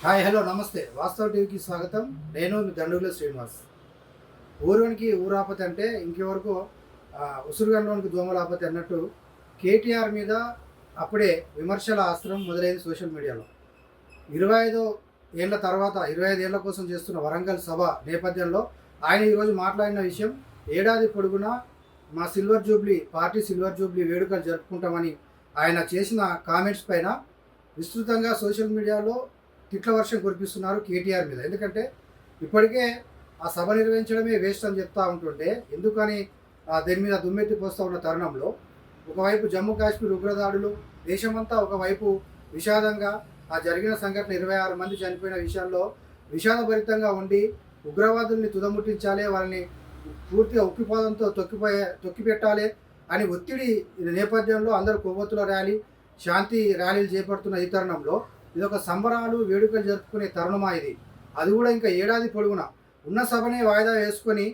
Hi hello నమస్తే. వాస్తవ టీవీకి స్వాగతం. నేను మీ దండుగుల శ్రీనివాస్. ఊరునికి ఊరాపతి అంటే ఇంకెవరకు ఆ, ఉసురుగంలోనికి దోమలాపతి అన్నట్టు కేటీఆర్ మీద అప్పుడే విమర్శల ఆస్త్రం మొదలైంది సోషల్ మీడియాలో. ఇరవై ఐదో ఏళ్ళ తర్వాత ఇరవై ఐదు ఏళ్ళ కోసం చేస్తున్న వరంగల్ సభ నేపథ్యంలో ఆయన ఈరోజు మాట్లాడిన విషయం ఏడాది పొడుగునా మా silver jubilee party silver jubilee వేడుకలు జరుపుకుంటామని ఆయన చేసిన కామెంట్స్ పైన విస్తృతంగా సోషల్ మీడియాలో తిట్ల వర్షం కురిపిస్తున్నారు కేటీఆర్ మీద. ఎందుకంటే ఇప్పటికే ఆ సభ నిర్వహించడమే వేస్ట్ అని చెప్తా ఉంటుంటే ఎందుకని దీని మీద దుమ్మెత్తి పోస్తూ ఉన్న తరుణంలో ఒకవైపు జమ్మూ కాశ్మీర్ ఉగ్రదాడులు దేశమంతా ఒకవైపు విషాదంగా ఆ జరిగిన సంఘటన ఇరవై ఆరు మంది చనిపోయిన విషయాల్లో విషాదభరితంగా ఉండి ఉగ్రవాదుల్ని తుదముట్టించాలి వాళ్ళని పూర్తిగా ఉక్కిపోదంతో తొక్కిపోయే తొక్కిపెట్టాలి అని ఒత్తిడి నేపథ్యంలో అందరూ కొవ్వొత్తుల ర్యాలీ శాంతి ర్యాలీలు చేపడుతున్న ఈ తరుణంలో ఇది ఒక సంబరాలు వేడుకలు జరుపుకునే తరుణమా ఇది. అది కూడా ఇంకా ఏడాది పొడవునా. ఉన్న సభనే వాయిదా వేసుకొని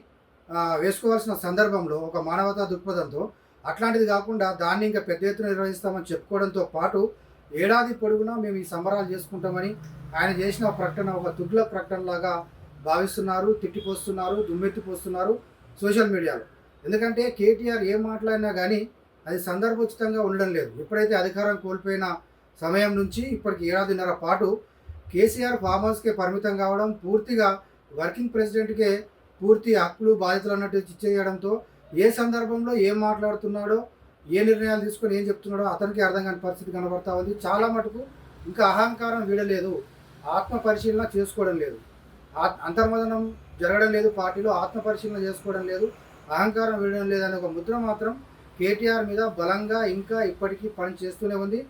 వేసుకోవాల్సిన సందర్భంలో ఒక మానవతా దృక్పథంతో అట్లాంటిది కాకుండా దాన్ని ఇంకా పెద్ద ఎత్తున నిర్వహిస్తామని చెప్పుకోవడంతో పాటు ఏడాది పొడుగునా మేము ఈ సంబరాలు చేసుకుంటామని ఆయన చేసిన ప్రకటన ఒక తుగ్ల ప్రకటనలాగా భావిస్తున్నారు తిట్టిపోస్తున్నారు దుమ్మెత్తిపోస్తున్నారు సోషల్ మీడియాలో. ఎందుకంటే కేటీఆర్ ఏం మాట్లాడినా కానీ అది సందర్భోచితంగా ఉండడం లేదు. ఎప్పుడైతే అధికారం కోల్పోయిన సమయం నుంచి ఇప్పటికి ఏడాదిన్నర పాటు కేసీఆర్ ఫామ్ హౌస్కే పరిమితం కావడం పూర్తిగా వర్కింగ్ ప్రెసిడెంట్కే పూర్తి హక్కులు బాధ్యతలు అన్నట్టు ఇచ్చేయడంతో ఏ సందర్భంలో ఏం మాట్లాడుతున్నాడో ఏ నిర్ణయాలు తీసుకొని ఏం చెప్తున్నాడో అతనికి అర్థం కాని పరిస్థితి కనబడతా ఉంది. చాలా మటుకు ఇంకా అహంకారం వీడలేదు. ఆత్మ పరిశీలన చేసుకోవడం లేదు. ఆ- అంతర్మదనం జరగడం లేదు పార్టీలో ఆత్మ పరిశీలన చేసుకోవడం లేదు. అహంకారం వీడడం లేదనే ఒక ముద్ర మాత్రం కేటీఆర్ మీద బలంగా ఇంకా ఇప్పటికీ పని చేస్తూనే ఉంది.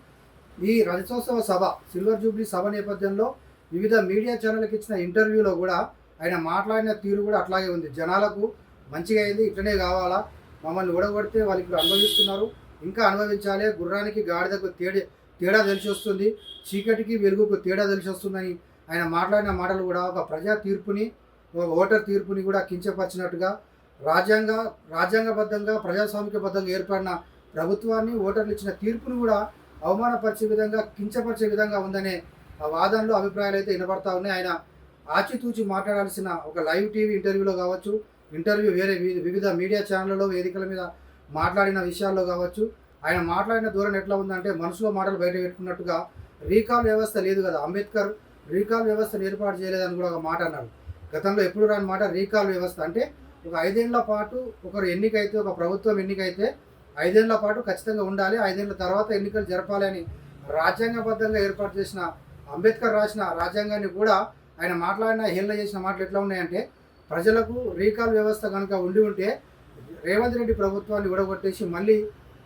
ఈ రజతోత్సవ సభ సిల్వర్ జూబ్లీ సభ నేపథ్యంలో వివిధ మీడియా ఛానళ్ళకి ఇచ్చిన ఇంటర్వ్యూలో కూడా ఆయన మాట్లాడిన తీరు కూడా అట్లాగే ఉంది. జనాలకు మంచిగా అయింది ఇట్లనే కావాలా? మమ్మల్ని ఊడగొడితే వాళ్ళు ఇప్పుడు అనుభవిస్తున్నారు. ఇంకా అనుభవించాలి. గుర్రానికి గాడిదకు తేడా తేడా తెలిసి వస్తుంది. చీకటికి వెలుగుకు తేడా తెలిసి వస్తుందని ఆయన మాట్లాడిన మాటలు కూడా ఒక ప్రజా తీర్పుని ఒక ఓటర్ తీర్పుని కూడా కించపరిచినట్టుగా రాజ్యాంగ రాజ్యాంగబద్ధంగా ప్రజాస్వామికబద్ధంగా ఏర్పడిన ప్రభుత్వాన్ని ఓటర్లు ఇచ్చిన తీర్పును కూడా అవమానపరిచే విధంగా కించపరిచే విధంగా ఉందనే ఆ వాదనలో అభిప్రాయాలు అయితే వినబడతా ఉన్నాయి. ఆయన ఆచితూచి మాట్లాడాల్సిన ఒక లైవ్ టీవీ ఇంటర్వ్యూలో కావచ్చు ఇంటర్వ్యూ వేరే వివిధ మీడియా ఛానళ్ళలో వేదికల మీద మాట్లాడిన విషయాల్లో కావచ్చు ఆయన మాట్లాడిన ధోరణి ఎట్లా ఉందంటే మనసులో మాటలు బయట పెట్టుకున్నట్టుగా రీకాల్ వ్యవస్థ లేదు కదా. అంబేద్కర్ రీకాల్ వ్యవస్థను ఏర్పాటు చేయలేదని కూడా ఒక మాట అన్నారు గతంలో ఎప్పుడు రాని మాట రీకాల్ వ్యవస్థ. అంటే ఒక ఐదేళ్ళ పాటు ఒకరు ఎన్నికైతే ఒక ప్రభుత్వం ఎన్నికైతే ఐదేళ్ళ పాటు ఖచ్చితంగా ఉండాలి. ఐదేళ్ళ తర్వాత ఎన్నికలు జరపాలి అని రాజ్యాంగబద్ధంగా ఏర్పాటు చేసిన అంబేద్కర్ రాసిన రాజ్యాంగాన్ని కూడా ఆయన మాట్లాడిన హేళన చేసిన మాటలు ఎట్లా ఉన్నాయంటే ప్రజలకు రీకాల్ వ్యవస్థ కనుక ఉండి ఉంటే రేవంత్ రెడ్డి ప్రభుత్వాన్ని విడగొట్టేసి మళ్ళీ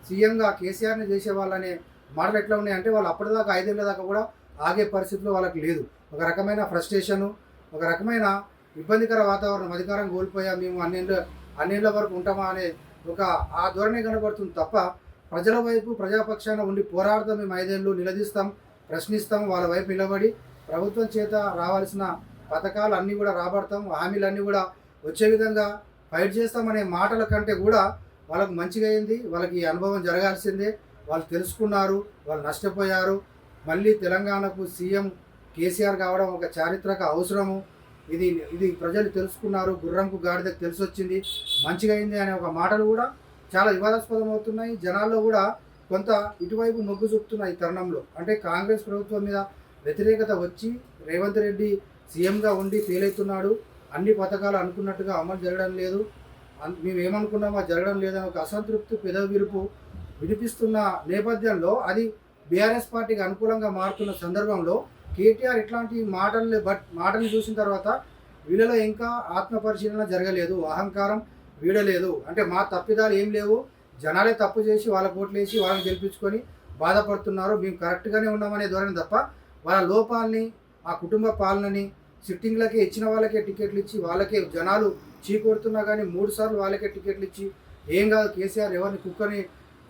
సీఎంగా కేసీఆర్ని చేసేవాళ్ళనే మాటలు ఎట్లా ఉన్నాయంటే వాళ్ళు అప్పటిదాకా ఐదేళ్ళ దాకా కూడా ఆగే పరిస్థితులు వాళ్ళకి లేదు. ఒక రకమైన ఫ్రస్ట్రేషను ఒక రకమైన ఇబ్బందికర వాతావరణం అధికారం కోల్పోయా మేము అన్నేళ్ళ అన్నేళ్ళ వరకు ఉంటామా అనే ఒక ఆ ధోరణి కనబడుతుంది తప్ప ప్రజల వైపు ప్రజాపక్షాన ఉండి పోరాడతాం మేము ఐదేళ్ళు నిలదీస్తాం ప్రశ్నిస్తాం వాళ్ళ వైపు నిలబడి ప్రభుత్వం చేత రావాల్సిన పథకాలు అన్నీ కూడా రాబడతాం హామీలన్నీ కూడా వచ్చే విధంగా ఫైట్ చేస్తామనే మాటల కంటే కూడా వాళ్ళకు మంచిగా అయింది వాళ్ళకి ఈ అనుభవం జరగాల్సిందే. వాళ్ళు తెలుసుకున్నారు వాళ్ళు నష్టపోయారు. మళ్ళీ తెలంగాణకు సీఎం కేసీఆర్ కావడం ఒక చారిత్రక అవసరము. ఇది ఇది ప్రజలు తెలుసుకున్నారు గుర్రంకు గాడిదకు తెలిసి వచ్చింది మంచిగా అయింది అనే ఒక మాటలు కూడా చాలా వివాదాస్పదం అవుతున్నాయి జనాల్లో కూడా కొంత ఇటువైపు మొగ్గు చూపుతున్న ఈ తరుణంలో. అంటే కాంగ్రెస్ ప్రభుత్వం మీద వ్యతిరేకత వచ్చి రేవంత్ రెడ్డి సీఎంగా ఉండి ఫెయిల్ అవుతున్నాడు. అన్ని పథకాలు అనుకున్నట్టుగా అమలు జరగడం లేదు. మేము ఏమనుకున్నామో జరగడం లేదని ఒక అసంతృప్తి పెదవి విరుపు వినిపిస్తున్న నేపథ్యంలో అది బీఆర్ఎస్ పార్టీకి అనుకూలంగా మారుతున్న సందర్భంలో కేటీఆర్ ఇట్లాంటి మాటల్ని బట్ మాటలు చూసిన తర్వాత వీళ్ళలో ఇంకా ఆత్మపరిశీలన జరగలేదు అహంకారం వీడలేదు. అంటే మా తప్పిదాలు ఏం లేవు. జనాలే తప్పు చేసి వాళ్ళ కోట్లు వాళ్ళని గెలిపించుకొని బాధపడుతున్నారు. మేము కరెక్ట్గానే ఉన్నామనే ధోరణి తప్ప వాళ్ళ లోపాలని ఆ కుటుంబ పాలనని సిట్టింగ్లకే ఇచ్చిన వాళ్ళకే టికెట్లు ఇచ్చి వాళ్ళకే జనాలు చీకొడుతున్నా కానీ మూడు సార్లు వాళ్ళకే టికెట్లు ఇచ్చి ఏం కాదు కేసీఆర్ ఎవరిని కుక్కని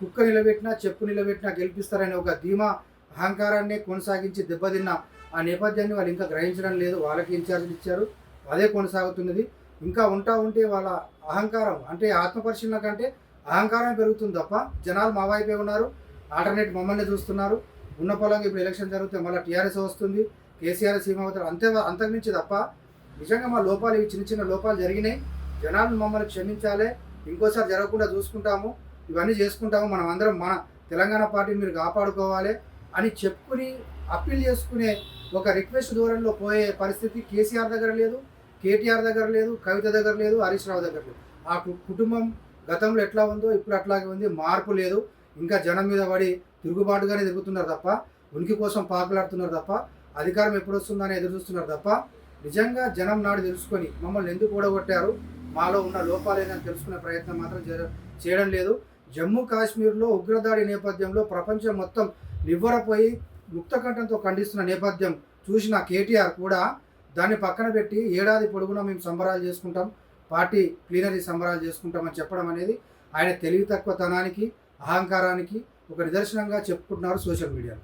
కుక్క నిలబెట్టినా చెప్పు నిలబెట్టినా గెలిపిస్తారనే ఒక ధీమా అహంకారాన్ని కొనసాగించి దెబ్బతిన్న ఆ నేపథ్యాన్ని వాళ్ళు ఇంకా గ్రహించడం లేదు వాళ్ళకి ఇన్ఛార్జీలు ఇచ్చారు అదే కొనసాగుతున్నది. ఇంకా ఉంటా ఉంటే వాళ్ళ అహంకారం అంటే ఆత్మపరిశీలన కంటే అహంకారం పెరుగుతుంది తప్ప జనాలు మా వైపే ఉన్నారు ఆల్టర్నేట్ మమ్మల్ని చూస్తున్నారు. ఉన్న పొలంగా ఇప్పుడు ఎలక్షన్ జరిగితే మళ్ళీ టీఆర్ఎస్ వస్తుంది కేసీఆర్ సీమావతి అంతే అంతకుమించి తప్ప నిజంగా మా లోపాలు ఇవి చిన్న చిన్న లోపాలు జరిగినాయి. జనాలు మమ్మల్ని క్షమించాలి ఇంకోసారి జరగకుండా చూసుకుంటాము ఇవన్నీ చేసుకుంటాము మనం అందరం మన తెలంగాణ పార్టీని మీరు కాపాడుకోవాలి అని చెప్పుకుని అప్పీల్ చేసుకునే ఒక రిక్వెస్ట్ దూరంలో పోయే పరిస్థితి కేసీఆర్ దగ్గర లేదు కేటీఆర్ దగ్గర లేదు కవిత దగ్గర లేదు హరీష్ రావు దగ్గర లేదు. ఆ కు- కుటుంబం గతంలో ఎట్లా ఉందో ఇప్పుడు అట్లాగే ఉంది మార్పు లేదు. ఇంకా జనం మీద పడి తిరుగుబాటుగానే తిరుగుతున్నారు తప్ప ఉనికి కోసం పాకులాడుతున్నారు తప్ప అధికారం ఎప్పుడు వస్తుందని ఎదురు చూస్తున్నారు తప్ప నిజంగా జనం నాడు తెలుసుకొని మమ్మల్ని ఎందుకు కూడగొట్టారు మాలో ఉన్న లోపాలు ఏందని తెలుసుకునే ప్రయత్నం మాత్రం చేయడం లేదు. జమ్మూ కాశ్మీర్లో ఉగ్రదాడి నేపథ్యంలో ప్రపంచం మొత్తం నివ్వరపోయి ముక్తకంఠంతో ఖండిస్తున్న నేపథ్యం చూసిన కేటీఆర్ కూడా దాన్ని పక్కన పెట్టి ఏడాది పొడుగునా మేము సంబరాలు చేసుకుంటాం పార్టీ ప్లీనరీ సంబరాలు చేసుకుంటామని చెప్పడం అనేది ఆయన తెలివి తక్కువతనానికి అహంకారానికి ఒక నిదర్శనంగా చెప్పుకుంటున్నారు సోషల్ మీడియాలో.